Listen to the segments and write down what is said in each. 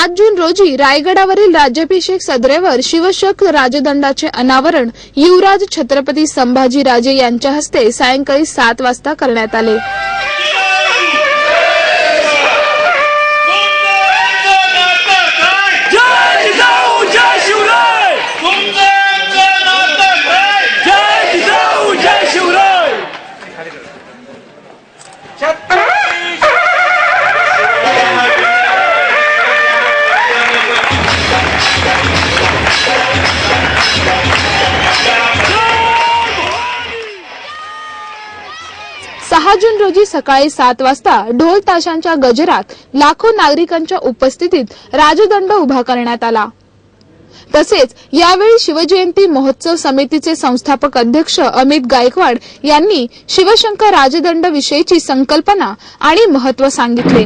सात जून रोजी रायगडावरील राज्याभिषेक सदरेवर शिवशक राजदंडाचे अनावरण युवराज छत्रपती संभाजी राजे यांच्या हस्ते सायंकाळी सात वाजता करण्यात आले. सहा जून रोजी सकाळी सात वाजता ढोल ताशांच्या गजरात लाखो नागरिकांच्या उपस्थितीत राजदंड उभा करण्यात आला. तसेच यावेळी शिवजयंती महोत्सव समितीचे संस्थापक अध्यक्ष अमित गायकवाड यांनी शिवशंकर राजदंड विषयीची संकल्पना आणि महत्त्व सांगितले.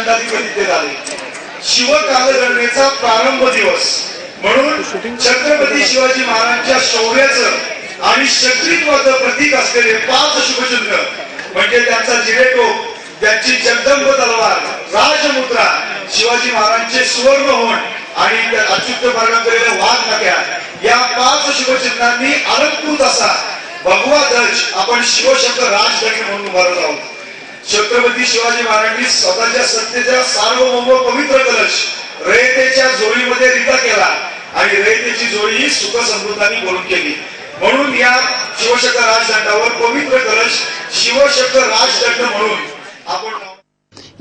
असा राजदंडाधिपती ते झाले शिवकालगणनेचा प्रारंभ दिवस. म्हणून छत्रपती शिवाजी महाराजांच्या शौर्याचं आणि शत्रुत्वाचं प्रतीक असलेले पाच शुभचिन्ह म्हणजे त्यांचा जिरेटोप त्यांची जगदंब तलवार राजमुद्रा शिवाजी महाराजांचे सुवर्ण होण आणि त्या अच्युत केलेल्या वाघ नक्या या पाच शुभचिन्हांनी अलंकृत असा भगवा ध्वज आपण शिवशब्द राजगणी म्हणून उभारत आहोत. छत्रपती शिवाजी महाराजांनी स्वतःच्या सत्तेचा सार्वभौम पवित्र कलश रयतेच्या जोडीमध्ये रिता केला. आणि रयतेची जोडी सुख समृद्धाने बोलून केली. म्हणून या शिवशक राजदंडावर पवित्र कलश शिवशक राजदंड म्हणून आपण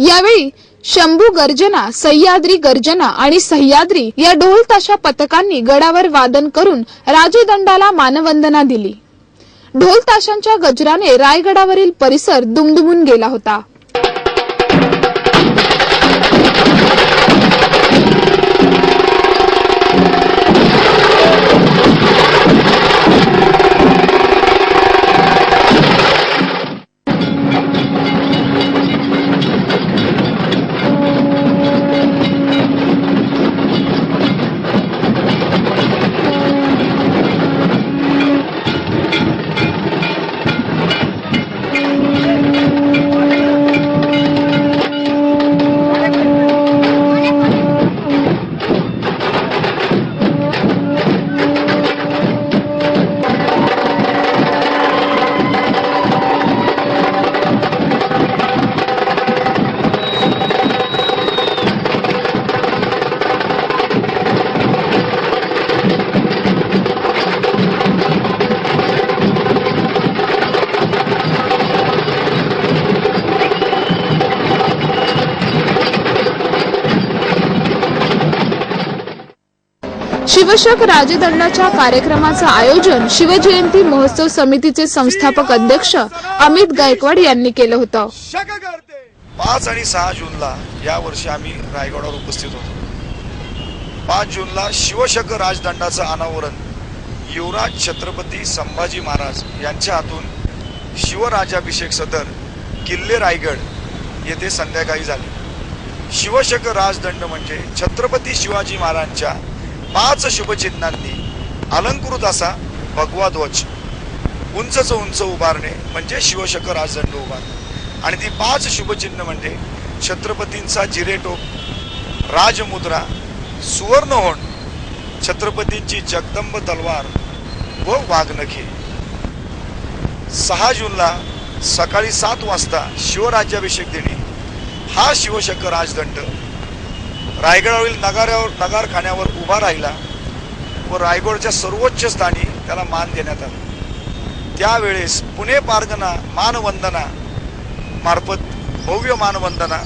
यावेळी शंभू गर्जना सह्याद्री गर्जना आणि सह्याद्री या ढोल ताशा पथकांनी गडावर वादन करून राजदंडाला मानवंदना दिली. ढोल ताशांच्या गजराने रायगडावरील परिसर दुमदुमून गेला होता. शिवशक राजदंडाच्या कार्यक्रमाचं आयोजन शिवजयंती महोत्सव समितीचे संस्थापक अध्यक्ष अमित गायकवाड यांनी केलं होतं. पाच आणि सहा जूनला या वर्षी आम्ही रायगडावर उपस्थित होतो. पाच जूनला शिवशक राजदंडाचं अनावरण युवराज छत्रपती संभाजी महाराज यांच्या हातून शिवराजाभिषेक सदर किल्ले रायगड येथे संध्याकाळी झाले. शिवशक राजदंड म्हणजे छत्रपती शिवाजी महाराजांच्या पाच शुभचिन्हांनी अलंकृत असा भगवा ध्वज. उंचच उंच उभारणे म्हणजे शिवशक राजदंड उभारणे. आणि ती पाच शुभचिन्ह म्हणजे छत्रपतींचा जिरेटोप राजमुद्रा सुवर्णहोण छत्रपतींची जगदंब तलवार व वाघनखे. सहा जूनला सकाळी सात वाजता शिवराज्याभिषेक देणे हा शिवशंकर राजदंड रायगडावरील नगाऱ्यावर नगारखान्यावर उभा राहिला व रायगडच्या सर्वोच्च स्थानी त्याला मान देण्यात आला. त्यावेळेस पुणे पारगना मानवंदना मार्फत भव्य मानवंदना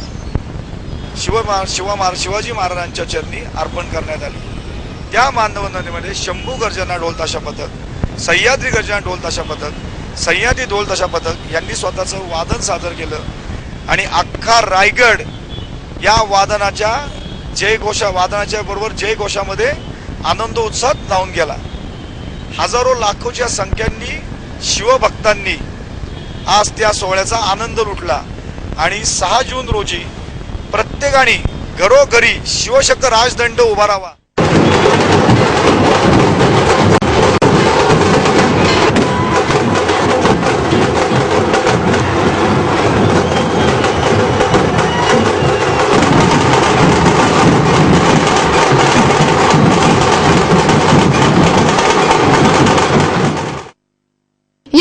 शिवमा शिवा शिवाजी महाराजांच्या चरणी अर्पण करण्यात आली. त्या मानवंदनेमध्ये शंभू गर्जना ढोल पथक सह्याद्री गर्जना ढोल पथक सह्याद्री ढोल पथक यांनी स्वतःचं वादन सादर केलं आणि अख्खा रायगड या वादनाच्या जय घोषा वादनाच्या बरोबर जय घोषामध्ये आनंद उत्साहात जाऊन गेला. हजारो लाखोच्या संख्यांनी शिवभक्तांनी आज त्या सोहळ्याचा आनंद लुटला. आणि सहा जून रोजी प्रत्येकाने घरोघरी शिवशक्त राजदंड उभारावा.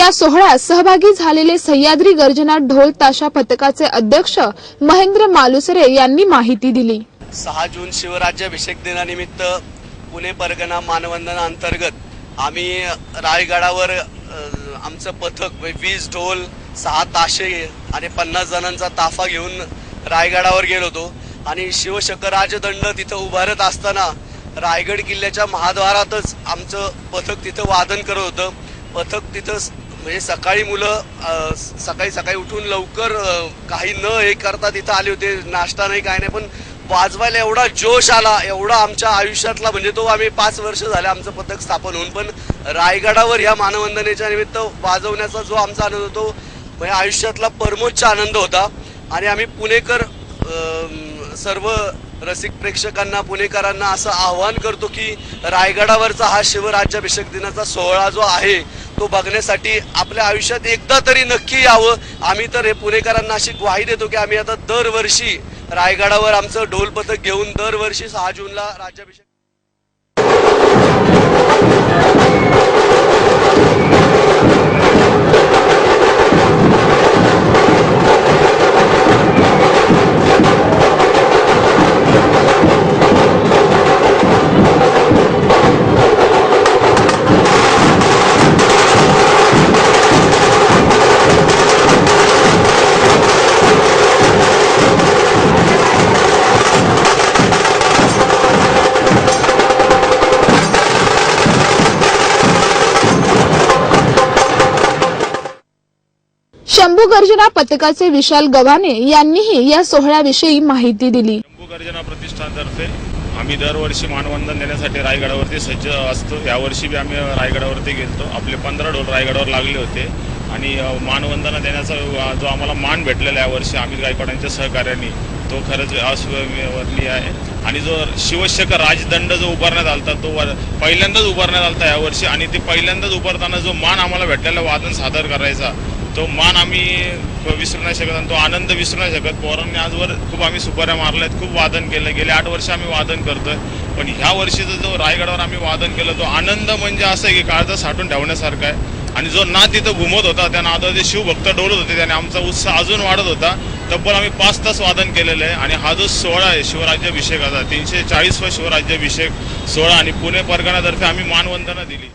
या सोहळ्यात सहभागी झालेले सह्याद्री गर्जना ढोल ताशा पथकाचे अध्यक्ष महेंद्र मालुसरे यांनी माहिती दिली. सहा जून शिवराज्याभिषेक दिनानिमित्त पुणे परगणा मानवंदना अंतर्गत आम्ही रायगडावर आमचं पथक वीस ढोल सहा ताशे आणि पन्नास जणांचा ताफा घेऊन रायगडावर गेलो होतो. आणि शिवशक राजदंड तिथं उभारत असताना रायगड किल्ल्याच्या महाद्वारातच आमचं पथक तिथं वादन करत होतं. पथक तिथं म्हणजे सकाळी मुलं सकाळी सकाळी उठून लवकर काही न हे करता तिथं आले होते नाश्ता नाही काय नाही पण वाजवायला एवढा जोश आला एवढा आमच्या आयुष्यातला म्हणजे तो आम्ही पाच वर्ष झाले आमचं पथक स्थापन होऊन पण रायगडावर ह्या मानवंदनेच्या निमित्त वाजवण्याचा जो आमचा आनंद होतो म्हणजे आयुष्यातला परमोच्च आनंद होता. आणि आम्ही पुणेकर सर्व रसिक प्रेक्षकांना पुणेकरांना असं आवाहन करतो की रायगडावरचा हा शिवराज्याभिषेक दिनाचा सोहळा जो आहे तो बघण्यासाठी आपल्या आयुष्यात एकदा तरी नक्की यावं. आम्ही तर हे पुणेकरांना अशी ग्वाही देतो की आम्ही आता दरवर्षी रायगडावर आमचं ढोल पथक घेऊन दरवर्षी सहा जूनला राज्याभिषेक गर्जना पथकाचे विशाल गव्हाणे यांनीही या सोहळ्याविषयी माहिती दिली. शंभू गर्जना प्रतिष्ठानतर्फे आम्ही दरवर्षी मानवंदन देण्यासाठी रायगडावरती सज्ज असतो. यावर्षी बी आम्ही रायगडावरती गेलतो. आपले पंधरा ढोल रायगडावर लागले होते. आणि मानवंदना देण्याचा जो आम्हाला मान भेटलेला आहे यावर्षी आम्ही गायकवाडांच्या सहकार्याने तो खरंच अस्वर्णीय आहे. आणि जो शिवशक राजदंड जो उभारण्यात आला तो वर- पहिल्यांदाच उभारण्यात आला यावर्षी. आणि ते पहिल्यांदाच उभारताना जो मान आम्हाला भेटलेला वादन सादर करायचा. तो मान आम्ही विसरू नाही शकत आणि तो आनंद विसरू नाही शकत. पोरांनी आजवर खूप आम्ही सुपाऱ्या मारल्या आहेत खूप वादन केलं. गेले आठ वर्ष आम्ही वादन करतोय. पण ह्या वर्षीचा जो रायगडावर आम्ही वादन केलं तो आनंद म्हणजे असं आहे की काळजा साठून ठेवण्यासारखा आहे. आणि जो ना तिथं घुमत होता त्या नादाचे शिवभक्त डोलत होते त्याने आमचा उत्साह अजून वाढत होता. तब्बल आम्ही पाच तास वादन केलेलं आहे. आणि हा जो सोहळा आहे शिवराज्याभिषेकाचा तीनशे चाळीस शिवराज्याभिषेक सोहळा आणि पुणे परगणातर्फे आम्ही मानवंदना दिली.